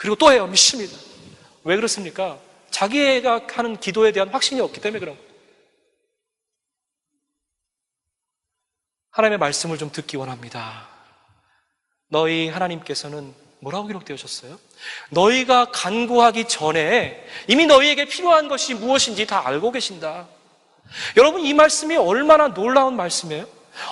그리고 또 해요. 믿습니다. 왜 그렇습니까? 자기가 하는 기도에 대한 확신이 없기 때문에 그런 거예요. 하나님의 말씀을 좀 듣기 원합니다. 너희 하나님께서는 뭐라고 기록되어졌어요? 너희가 간구하기 전에 이미 너희에게 필요한 것이 무엇인지 다 알고 계신다. 여러분, 이 말씀이 얼마나 놀라운 말씀이에요?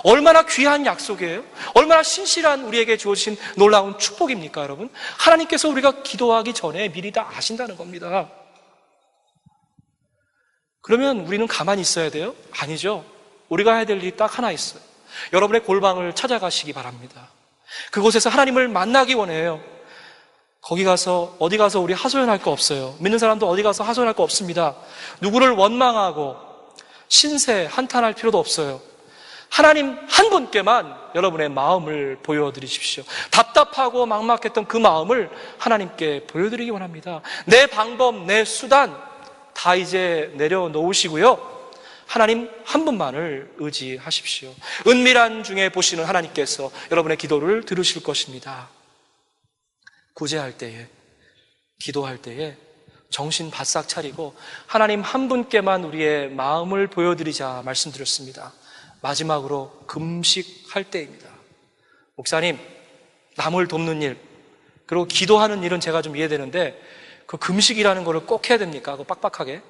얼마나 귀한 약속이에요? 얼마나 신실한 우리에게 주어진 놀라운 축복입니까, 여러분? 하나님께서 우리가 기도하기 전에 미리 다 아신다는 겁니다. 그러면 우리는 가만히 있어야 돼요? 아니죠. 우리가 해야 될 일이 딱 하나 있어요. 여러분의 골방을 찾아가시기 바랍니다. 그곳에서 하나님을 만나기 원해요. 거기 가서 어디 가서 우리 하소연할 거 없어요. 믿는 사람도 어디 가서 하소연할 거 없습니다. 누구를 원망하고 신세 한탄할 필요도 없어요. 하나님 한 분께만 여러분의 마음을 보여드리십시오. 답답하고 막막했던 그 마음을 하나님께 보여드리기 원합니다. 내 방법, 내 수단 다 이제 내려놓으시고요. 하나님 한 분만을 의지하십시오. 은밀한 중에 보시는 하나님께서 여러분의 기도를 들으실 것입니다. 구제할 때에, 기도할 때에 정신 바싹 차리고 하나님 한 분께만 우리의 마음을 보여드리자 말씀드렸습니다. 마지막으로 금식할 때입니다. 목사님, 남을 돕는 일, 그리고 기도하는 일은 제가 좀 이해되는데 그 금식이라는 거를 꼭 해야 됩니까? 그 빡빡하게?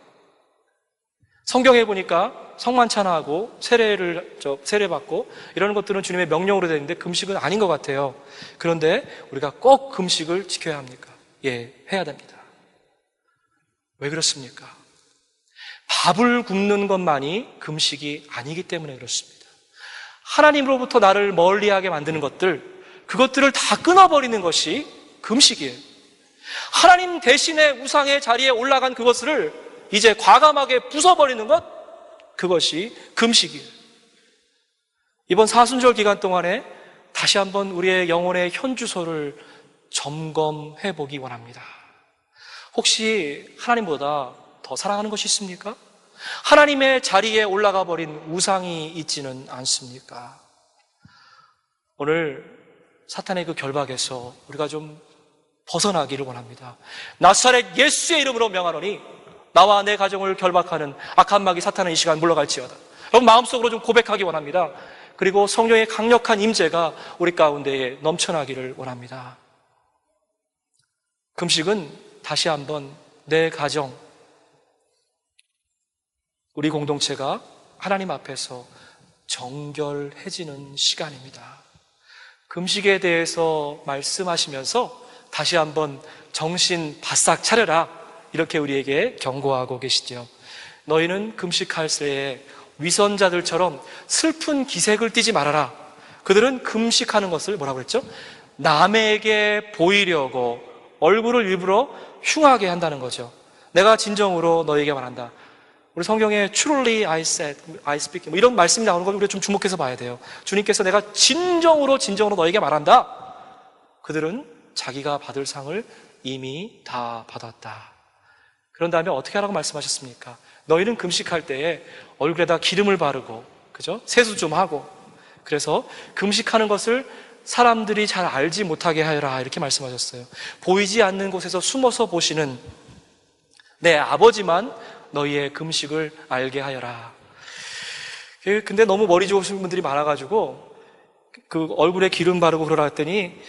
성경에 보니까 성만찬하고 세례를 저 세례 받고 이런 것들은 주님의 명령으로 되는데 금식은 아닌 것 같아요. 그런데 우리가 꼭 금식을 지켜야 합니까? 예, 해야 됩니다. 왜 그렇습니까? 밥을 굶는 것만이 금식이 아니기 때문에 그렇습니다. 하나님으로부터 나를 멀리하게 만드는 것들, 그것들을 다 끊어버리는 것이 금식이에요. 하나님 대신에 우상의 자리에 올라간 그것을 이제 과감하게 부숴버리는 것, 그것이 금식이에요. 이번 사순절 기간 동안에 다시 한번 우리의 영혼의 현주소를 점검해 보기 원합니다. 혹시 하나님보다 더 사랑하는 것이 있습니까? 하나님의 자리에 올라가 버린 우상이 있지는 않습니까? 오늘 사탄의 그 결박에서 우리가 좀 벗어나기를 원합니다. 나사렛 예수의 이름으로 명하노니 나와 내 가정을 결박하는 악한 마귀 사탄은 이 시간 물러갈지어다. 여러분 마음속으로 좀 고백하기 원합니다. 그리고 성령의 강력한 임재가 우리 가운데에 넘쳐나기를 원합니다. 금식은 다시 한번 내 가정, 우리 공동체가 하나님 앞에서 정결해지는 시간입니다. 금식에 대해서 말씀하시면서 다시 한번 정신 바싹 차려라. 이렇게 우리에게 경고하고 계시죠. 너희는 금식할 때에 위선자들처럼 슬픈 기색을 띠지 말아라. 그들은 금식하는 것을 뭐라고 그랬죠? 남에게 보이려고 얼굴을 일부러 흉하게 한다는 거죠. 내가 진정으로 너에게 말한다. 우리 성경에 truly I said, I speak 뭐 이런 말씀이 나오는 걸 우리가 좀 주목해서 봐야 돼요. 주님께서 내가 진정으로 진정으로 너에게 말한다. 그들은 자기가 받을 상을 이미 다 받았다. 그런 다음에 어떻게 하라고 말씀하셨습니까? 너희는 금식할 때에 얼굴에다 기름을 바르고, 그죠? 세수 좀 하고, 그래서 금식하는 것을 사람들이 잘 알지 못하게 하여라. 이렇게 말씀하셨어요. 보이지 않는 곳에서 숨어서 보시는 내 아버지만 너희의 금식을 알게 하여라. 그, 근데 너무 머리 좋으신 분들이 많아가지고 그 얼굴에 기름 바르고 그러라 했더니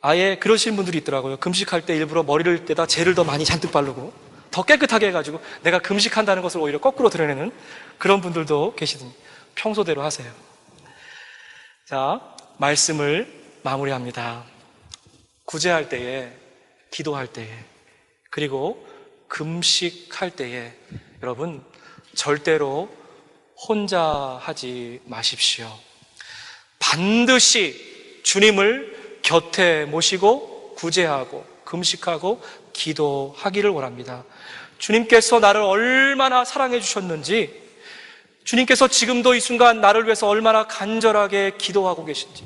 아예 그러신 분들이 있더라고요. 금식할 때 일부러 머리를 떼다 젤을 더 많이 잔뜩 바르고 더 깨끗하게 해가지고 내가 금식한다는 것을 오히려 거꾸로 드러내는 그런 분들도 계시더니 평소대로 하세요. 자, 말씀을 마무리합니다. 구제할 때에, 기도할 때에, 그리고 금식할 때에 여러분 절대로 혼자 하지 마십시오. 반드시 주님을 곁에 모시고 구제하고 금식하고 기도하기를 원합니다. 주님께서 나를 얼마나 사랑해 주셨는지, 주님께서 지금도 이 순간 나를 위해서 얼마나 간절하게 기도하고 계신지,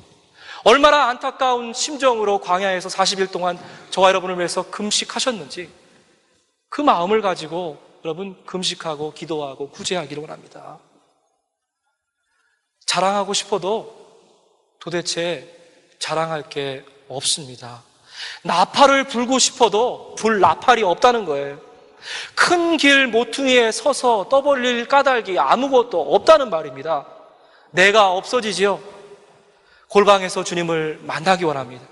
얼마나 안타까운 심정으로 광야에서 40일 동안 저와 여러분을 위해서 금식하셨는지, 그 마음을 가지고 여러분 금식하고 기도하고 구제하기를 원합니다. 자랑하고 싶어도 도대체 자랑할 게 없습니다. 나팔을 불고 싶어도 불 나팔이 없다는 거예요. 큰 길 모퉁이에 서서 떠벌릴 까닭이 아무것도 없다는 말입니다. 내가 없어지지요. 골방에서 주님을 만나기 원합니다.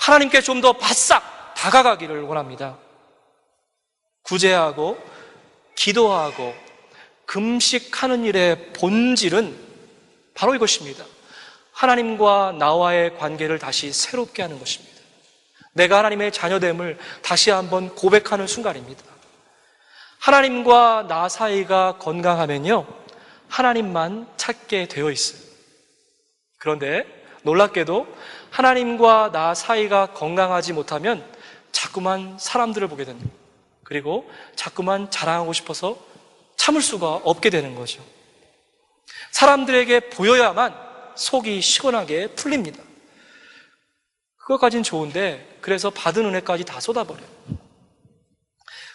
하나님께 좀 더 바싹 다가가기를 원합니다. 구제하고 기도하고 금식하는 일의 본질은 바로 이것입니다. 하나님과 나와의 관계를 다시 새롭게 하는 것입니다. 내가 하나님의 자녀됨을 다시 한번 고백하는 순간입니다. 하나님과 나 사이가 건강하면요, 하나님만 찾게 되어 있어요. 그런데 놀랍게도 하나님과 나 사이가 건강하지 못하면 자꾸만 사람들을 보게 됩니다. 그리고 자꾸만 자랑하고 싶어서 참을 수가 없게 되는 거죠. 사람들에게 보여야만 속이 시원하게 풀립니다. 그것까진 좋은데 그래서 받은 은혜까지 다 쏟아버려요.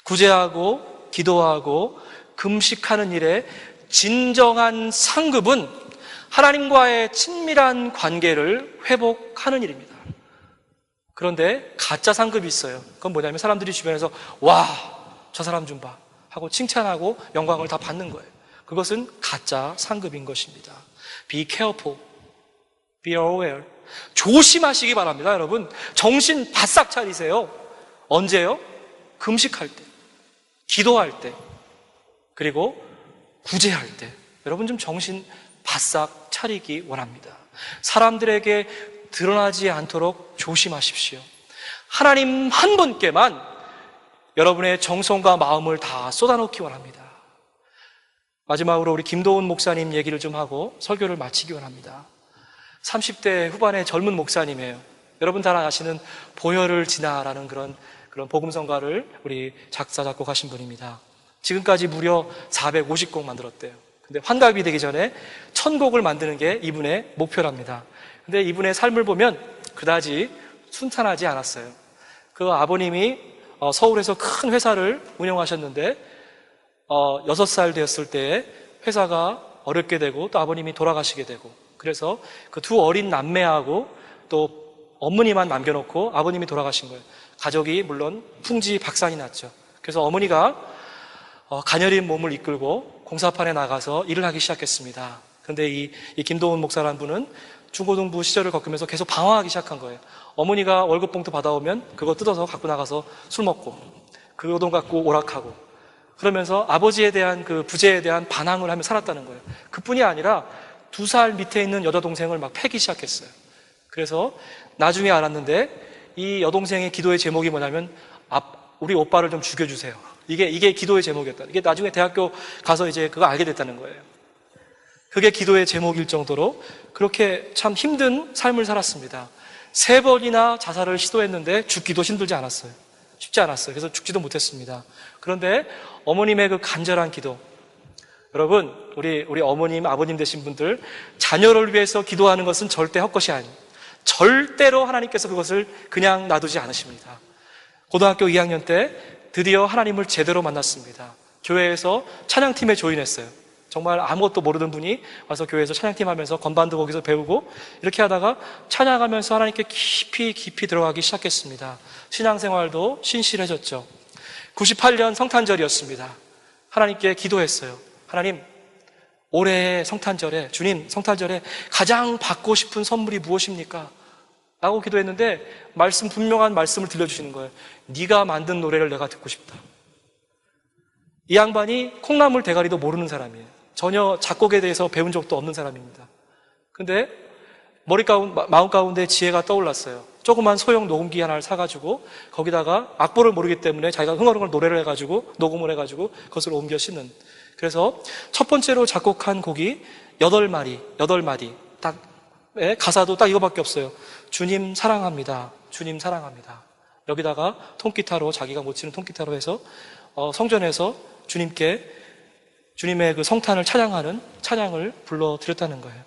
구제하고 기도하고 금식하는 일에 진정한 상급은 하나님과의 친밀한 관계를 회복하는 일입니다. 그런데 가짜 상급이 있어요. 그건 뭐냐면 사람들이 주변에서 와, 저 사람 좀 봐. 하고 칭찬하고 영광을 다 받는 거예요. 그것은 가짜 상급인 것입니다. Be careful. Be aware. 조심하시기 바랍니다, 여러분. 정신 바싹 차리세요. 언제요? 금식할 때, 기도할 때, 그리고 구제할 때. 여러분 좀 정신 바싹 차리기 원합니다. 사람들에게 드러나지 않도록 조심하십시오. 하나님 한 분께만 여러분의 정성과 마음을 다 쏟아놓기 원합니다. 마지막으로 우리 김도훈 목사님 얘기를 좀 하고 설교를 마치기 원합니다. 30대 후반의 젊은 목사님이에요. 여러분 다 아시는 보혈을 지나라는 그런 그런 복음성가를 우리 작사 작곡하신 분입니다. 지금까지 무려 450곡 만들었대요. 근데 환갑이 되기 전에 1000곡을 만드는 게 이분의 목표랍니다. 근데 이분의 삶을 보면 그다지 순탄하지 않았어요. 그 아버님이 어, 서울에서 큰 회사를 운영하셨는데 어, 6살 되었을 때 회사가 어렵게 되고 또 아버님이 돌아가시게 되고 그래서 그 두 어린 남매하고 또 어머니만 남겨놓고 아버님이 돌아가신 거예요. 가족이 물론 풍지 박산이 났죠. 그래서 어머니가 어, 가녀린 몸을 이끌고 공사판에 나가서 일을 하기 시작했습니다. 그런데 이, 이 김도훈 목사라는 분은 중고등부 시절을 겪으면서 계속 방황하기 시작한 거예요. 어머니가 월급 봉투 받아오면 그거 뜯어서 갖고 나가서 술 먹고 그 돈 갖고 오락하고 그러면서 아버지에 대한 그 부재에 대한 반항을 하며 살았다는 거예요. 그뿐이 아니라 두 살 밑에 있는 여자 동생을 막 패기 시작했어요. 그래서 나중에 알았는데 이 여동생의 기도의 제목이 뭐냐면 우리 오빠를 좀 죽여주세요. 이게 이게 기도의 제목이었다. 이게 나중에 대학교 가서 이제 그거 알게 됐다는 거예요. 그게 기도의 제목일 정도로 그렇게 참 힘든 삶을 살았습니다. 세 번이나 자살을 시도했는데 죽기도 힘들지 않았어요. 쉽지 않았어요. 그래서 죽지도 못했습니다. 그런데 어머님의 그 간절한 기도, 여러분, 우리, 우리 어머님, 아버님 되신 분들, 자녀를 위해서 기도하는 것은 절대 헛것이 아닙니다. 절대로 하나님께서 그것을 그냥 놔두지 않으십니다. 고등학교 2학년 때 드디어 하나님을 제대로 만났습니다. 교회에서 찬양팀에 조인했어요. 정말 아무것도 모르는 분이 와서 교회에서 찬양팀 하면서 건반도 거기서 배우고 이렇게 하다가 찬양하면서 하나님께 깊이 깊이 들어가기 시작했습니다. 신앙생활도 신실해졌죠. 98년 성탄절이었습니다. 하나님께 기도했어요. 하나님, 올해 성탄절에, 주님, 성탄절에 가장 받고 싶은 선물이 무엇입니까? 라고 기도했는데, 말씀, 분명한 말씀을 들려주시는 거예요. 네가 만든 노래를 내가 듣고 싶다. 이 양반이 콩나물 대가리도 모르는 사람이에요. 전혀 작곡에 대해서 배운 적도 없는 사람입니다. 근데 머리 가운, 마음 가운데 지혜가 떠올랐어요. 조그만 소형 녹음기 하나를 사가지고 거기다가 악보를 모르기 때문에 자기가 흥얼흥얼 노래를 해가지고 녹음을 해가지고 그것을 옮겨 싣는 그래서 첫 번째로 작곡한 곡이 여덟 마리, 여덟 마디. 딱, 예, 가사도 딱 이거밖에 없어요. 주님 사랑합니다. 주님 사랑합니다. 여기다가 통기타로 자기가 못 치는 통기타로 해서 어, 성전에서 주님께 주님의 그 성탄을 찬양하는 찬양을 불러 드렸다는 거예요.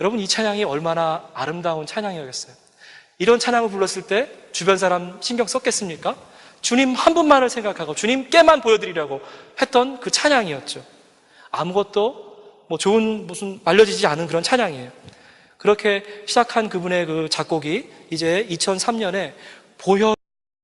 여러분 이 찬양이 얼마나 아름다운 찬양이었겠어요. 이런 찬양을 불렀을 때 주변 사람 신경 썼겠습니까? 주님 한 분만을 생각하고 주님께만 보여드리려고 했던 그 찬양이었죠. 아무것도 뭐 좋은 무슨 말려지지 않은 그런 찬양이에요. 그렇게 시작한 그분의 그 작곡이 이제 2003년에 보여